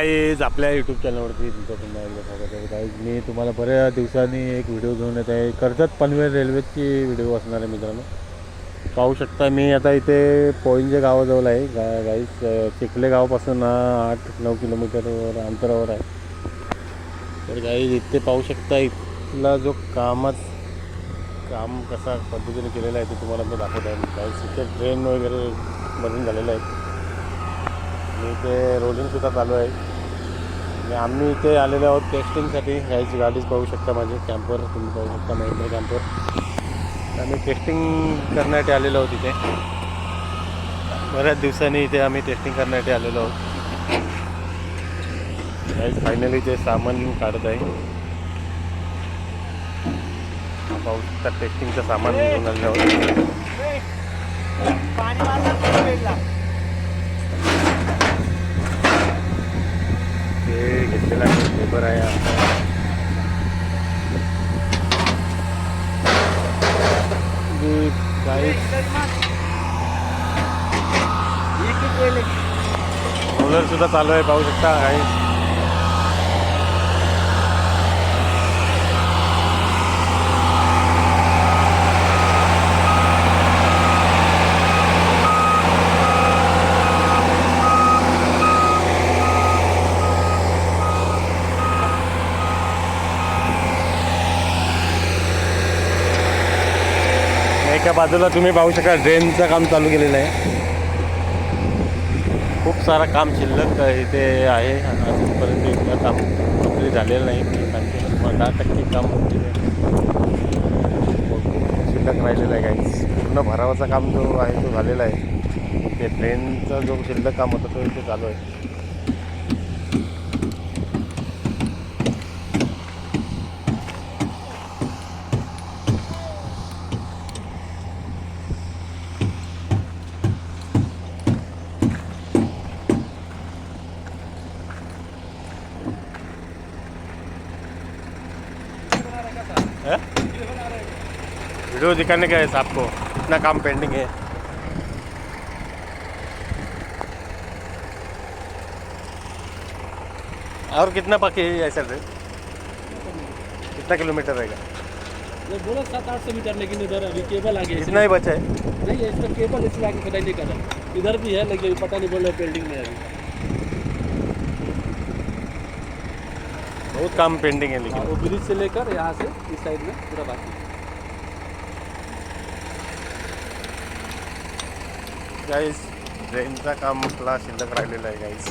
Guys आपल्या YouTube चॅनलवरती तुमचं पुन्हा एकदा स्वागत आहे. गाईज मी तुम्हाला बऱ्याच दिवसांनी एक व्हिडिओ घेऊन येत आहे. कर्जत पनवेल रेल्वेची व्हिडिओ असणार आहे मित्रांनो. पाहू शकता मी आता इथे पोईंजे गावाजवळ आहे. गा गाईज चिखले गावापासून आठ नऊ किलोमीटरवर अंतरावर आहे. तर गाईज इथे पाहू शकता इथला जो कामात काम कसा पद्धतीने केलेलं आहे ते तुम्हाला मी दाखवत आहे. गाईज इथे ट्रेन वगैरे बनून झालेलं आहे. मी इथे रोलिंगसुद्धा चालू आहे. आणि आम्ही इथे आलेलो आहोत टेस्टिंगसाठी ह्याची गाडीच पाहू शकता माझी कॅम्पर तुम्ही पाहू शकता महिंद्रा कॅम्पर आम्ही टेस्टिंग करण्यासाठी आलेलो आहोत इथे. बऱ्याच दिवसांनी इथे आम्ही टेस्टिंग करण्यासाठी आलेलो आहोत. काहीच फायनली ते सामान काढत आहे. पाहू शकता टेस्टिंगचं सामान घेऊन आलेलं आहोत. ते घेतलेला पेपर आहे काही रोलर सुद्धा चालू आहे पाहू शकता काही एका बाजूला तुम्ही पाहू शकाल ड्रेनचं काम चालू केलेलं आहे. खूप सारा काम शिल्लक इथे आहे. अजूनपर्यंत इथलं काम कंप्लीट झालेलं नाही. दहा टक्के काम शिल्लक राहिलेलं आहे काही पूर्ण भरावाचा काम जो आहे तो झालेला आहे. ते ड्रेनचा जो शिल्लक काम होतं तो इथे चालू आहे. वीडियो दिखाने का है साहब को इतना काम पेंडिंग है। और कितना बाकी है ऐसा ट्रेन कितना किलोमीटर रहेगा? बोलो सात आठ सौ मीटर लेकिन इधर अभी केबल आ गया इतना ही बचा है? नहीं है इसका केबल इसलिए आगे पता नहीं कर रहा। इधर भी है लेकिन पता नहीं बोल रहे बिल्डिंग में अभी। बहुत काम पेंडिंग है हाँ, लेकिन वो ब्रिज से लेकर यहाँ से इस साइड में पूरा बाकी है। गाईस ड्रेनचा काम आपला शिल्लक राहिलेला आहे गाईस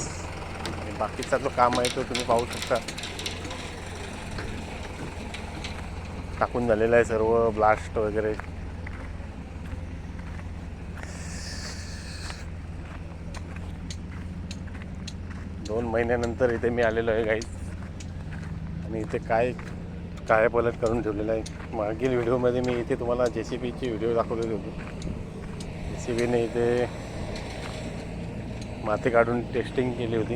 आणि बाकीचा जो काम आहे तो तुम्ही पाहू शकता. टाकून झालेला आहे सर्व ब्लास्ट वगैरे. दोन महिन्यानंतर इथे मी आलेलो आहे गाईस आणि इथे काय काय पलट करून ठेवलेलं आहे मागील व्हिडिओमध्ये मी इथे तुम्हाला जे सी पीची व्हिडिओ दाखवलेली होती. सीबीने इथे माती काढून टेस्टिंग केली होती.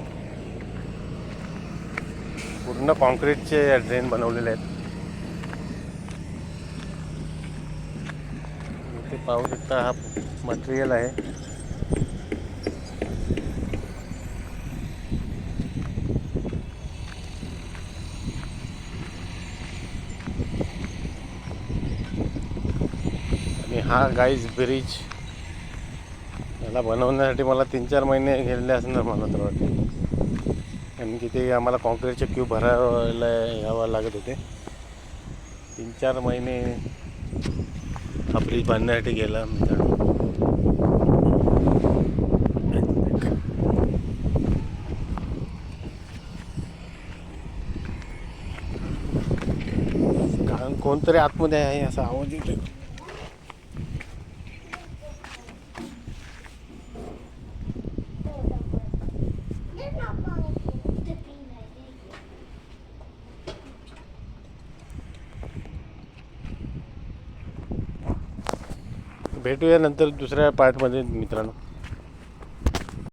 पूर्ण कॉन्क्रीटचे ड्रेन बनवलेले आहेत. इथे पाहू शकता हा मटेरियल आहे. आणि हा गाईज ब्रिज याला बनवण्यासाठी मला तीन चार महिने गेलेले असणार मला तर वाटते. कारण की ते आम्हाला कॉन्क्रीटचे क्यूब भरायला यावं लागत होते. तीन चार महिने हा ब्रिज बांधण्यासाठी गेला कारण कोणतरी आतमध्ये आहे असा आवाज येतो भेटूया नंतर दुसऱ्या पार्टमध्ये मित्रांनो.